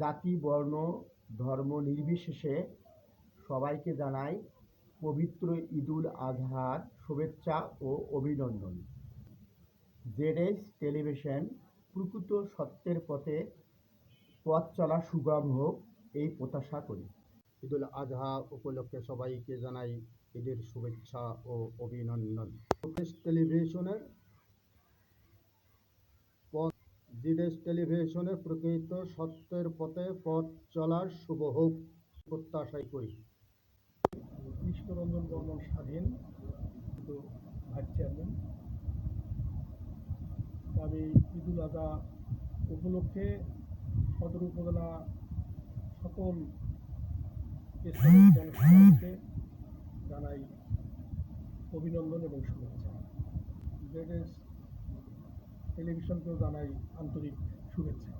জাতি, বর্ণ, ধর্ম নির্বিশেষে সবাইকে জানাই পবিত্র ঈদুল আজহার শুভেচ্ছা ও অভিনন্দন। জেডএস টেলিভিশন প্রকৃত সত্যের পথে পথ চলা সুগম হোক, এই প্রত্যাশা করি। ঈদুল আজহা উপলক্ষে সবাইকে জানাই ঈদের শুভেচ্ছা ও অভিনন্দন। টেলিভিশনের পথ জিডেস টেলিভিশনে প্রকৃত সত্যের পথে পথ চলার শুভ হোক প্রত্যাশাই করি। কৃষ্ণরঞ্জন বর্মন স্বাধীন ভাইস চেয়ারম্যান। আমি আজহা উপলক্ষে সদর উপজেলা সকল জানাই অভিনন্দন এবং শুভেচ্ছা। টেলিভিশনকেও জানাই আন্তরিক শুভেচ্ছা।